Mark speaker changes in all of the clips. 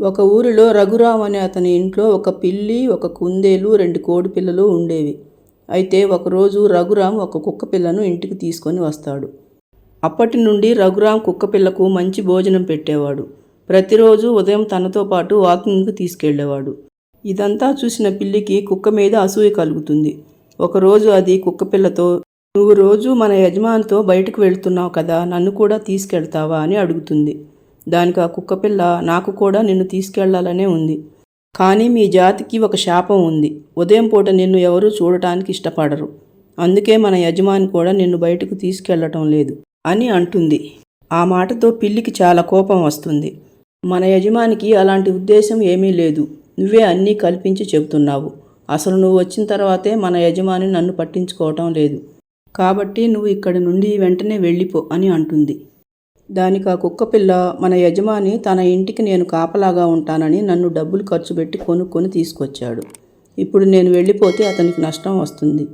Speaker 1: ఒక ఊరిలో రఘురామ్ అనే అతని ఇంట్లో ఒక పిల్లి ఒక కుందేలు రెండు కోడి పిల్లలు ఉండేవి. అయితే ఒకరోజు రఘురామ్ ఒక కుక్క పిల్లను ఇంటికి తీసుకొని వస్తాడు. అప్పటి నుండి రఘురామ్ కుక్క పిల్లకు మంచి భోజనం పెట్టేవాడు. ప్రతిరోజు ఉదయం తనతో పాటు వాకింగ్కి తీసుకెళ్ళేవాడు ఇదంతా చూసిన పిల్లికి కుక్క మీద అసూయ కలుగుతుంది. ఒకరోజు అది కుక్క పిల్లతో నువ్వు రోజు మన యజమానితో బయటకు వెళ్తున్నావు కదా నన్ను కూడా తీసుకెళ్తావా? అని అడుగుతుంది. దానికి ఆ కుక్కపిల్ల నాకు కూడా నిన్ను తీసుకెళ్ళాలనే ఉంది. కానీ మీ జాతికి ఒక శాపం ఉంది. ఉదయం పూట నిన్ను ఎవరూ చూడటానికి ఇష్టపడరు. అందుకే మన యజమాని కూడా నిన్ను బయటకు తీసుకెళ్ళటం లేదు అని అంటుంది. ఆ మాటతో పిల్లికి చాలా కోపం వస్తుంది. మన యజమానికి అలాంటి ఉద్దేశం ఏమీ లేదు. నువ్వే అన్నీ కల్పించి చెబుతున్నావు. అసలు నువ్వు వచ్చిన తర్వాతే మన యజమాని నన్ను పట్టించుకోవటం లేదు. కాబట్టి నువ్వు ఇక్కడి నుండి వెంటనే వెళ్ళిపో అని అంటుంది. దానికి ఆ కుక్కపిల్ల మన యజమాని తన ఇంటికి నేను కాపలాగా ఉంటానని నన్ను డబ్బులు ఖర్చు పెట్టి కొనుక్కొని తీసుకొచ్చాడు. ఇప్పుడు నేను వెళ్ళిపోతే అతనికి నష్టం వస్తుంది.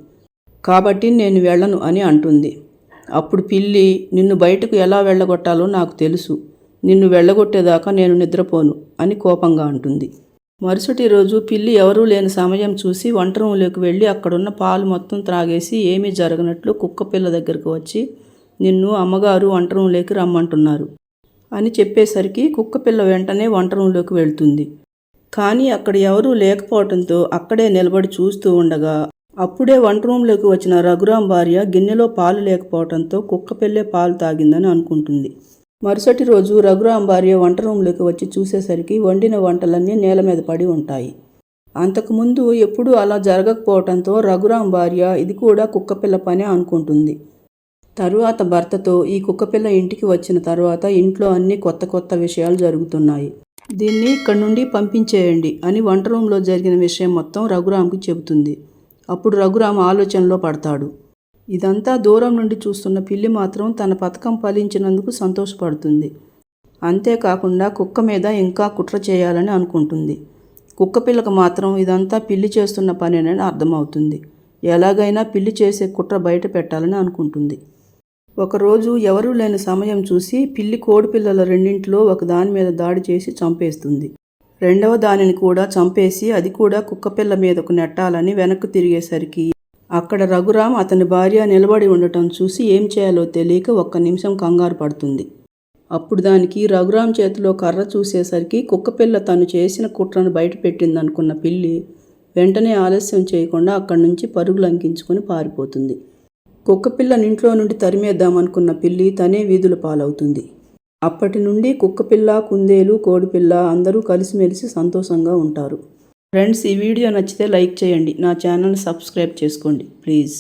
Speaker 1: కాబట్టి నేను వెళ్ళను అని అంటుంది. అప్పుడు పిల్లి నిన్ను బయటకు ఎలా వెళ్ళగొట్టాలో నాకు తెలుసు. నిన్ను వెళ్ళగొట్టేదాకా నేను నిద్రపోను అని కోపంగా అంటుంది. మరుసటి రోజు పిల్లి ఎవరూ లేని సమయం చూసి వంట రూమ్లోకి వెళ్ళి అక్కడున్న పాలు మొత్తం త్రాగేసి ఏమీ జరగనట్లు కుక్క పిల్ల దగ్గరకు వచ్చి నిన్ను అమ్మగారు వంట రమ్మంటున్నారు. అని చెప్పేసరికి కుక్కపిల్ల వెంటనే వంట వెళ్తుంది. కానీ అక్కడ ఎవరూ లేకపోవడంతో అక్కడే నిలబడి చూస్తూ ఉండగా అప్పుడే వంటరూంలోకి వచ్చిన రఘురాం భార్య గిన్నెలో పాలు లేకపోవడంతో కుక్కపిల్లే పాలు తాగిందని అనుకుంటుంది. మరుసటి రోజు రఘురాం భార్య వంటరూంలోకి వచ్చి చూసేసరికి వండిన వంటలన్నీ నేల మీద పడి ఉంటాయి. అంతకుముందు ఎప్పుడూ అలా జరగకపోవడంతో రఘురాం భార్య ఇది కూడా కుక్కపిల్ల పనే అనుకుంటుంది. తరువాత భర్తతో ఈ కుక్కపిల్ల ఇంటికి వచ్చిన తర్వాత ఇంట్లో అన్ని కొత్త కొత్త విషయాలు జరుగుతున్నాయి. దీన్ని ఇక్కడి నుండి పంపించేయండి అని వంట రూమ్లో జరిగిన విషయం మొత్తం రఘురామ్కి చెబుతుంది. అప్పుడు రఘురామ్ ఆలోచనలో పడతాడు. ఇదంతా దూరం నుండి చూస్తున్న పిల్లి మాత్రం తన పథకం ఫలించినందుకు సంతోషపడుతుంది. అంతేకాకుండా కుక్క మీద ఇంకా కుట్ర చేయాలని అనుకుంటుంది. కుక్క పిల్లకు మాత్రం ఇదంతా పిల్లి చేస్తున్న పనేనని అర్థమవుతుంది. ఎలాగైనా పిల్లి చేసే కుట్ర బయట పెట్టాలని అనుకుంటుంది. ఒకరోజు ఎవరూ లేని సమయం చూసి పిల్లి కోడిపిల్లల రెండింటిలో ఒక దాని మీద దాడి చేసి చంపేస్తుంది. రెండవ దానిని కూడా చంపేసి అది కూడా కుక్కపిల్ల మీదకు నెట్టాలని వెనక్కు తిరిగేసరికి అక్కడ రఘురామ్ అతని భార్య నిలబడి ఉండటం చూసి ఏం చేయాలో తెలియక ఒక్క నిమిషం కంగారు పడుతుంది. అప్పుడు దానికి రఘురామ్ చేతిలో కర్ర చూసేసరికి కుక్కపిల్ల తను చేసిన కుట్రను బయట పెట్టిందనుకున్న పిల్లి వెంటనే ఆలస్యం చేయకుండా అక్కడి నుంచి పరుగులు అంకించుకొని పారిపోతుంది. కుక్కపిల్లని ఇంట్లో నుండి తరిమేద్దామనుకున్న పిల్లి తనే వీధుల పాలవుతుంది. అప్పటి నుండి కుక్కపిల్ల కుందేలు కోడిపిల్ల అందరూ కలిసిమెలిసి సంతోషంగా ఉంటారు. ఫ్రెండ్స్ ఈ వీడియో నచ్చితే లైక్ చేయండి. నా ఛానల్ సబ్స్క్రైబ్ చేసుకోండి. ప్లీజ్.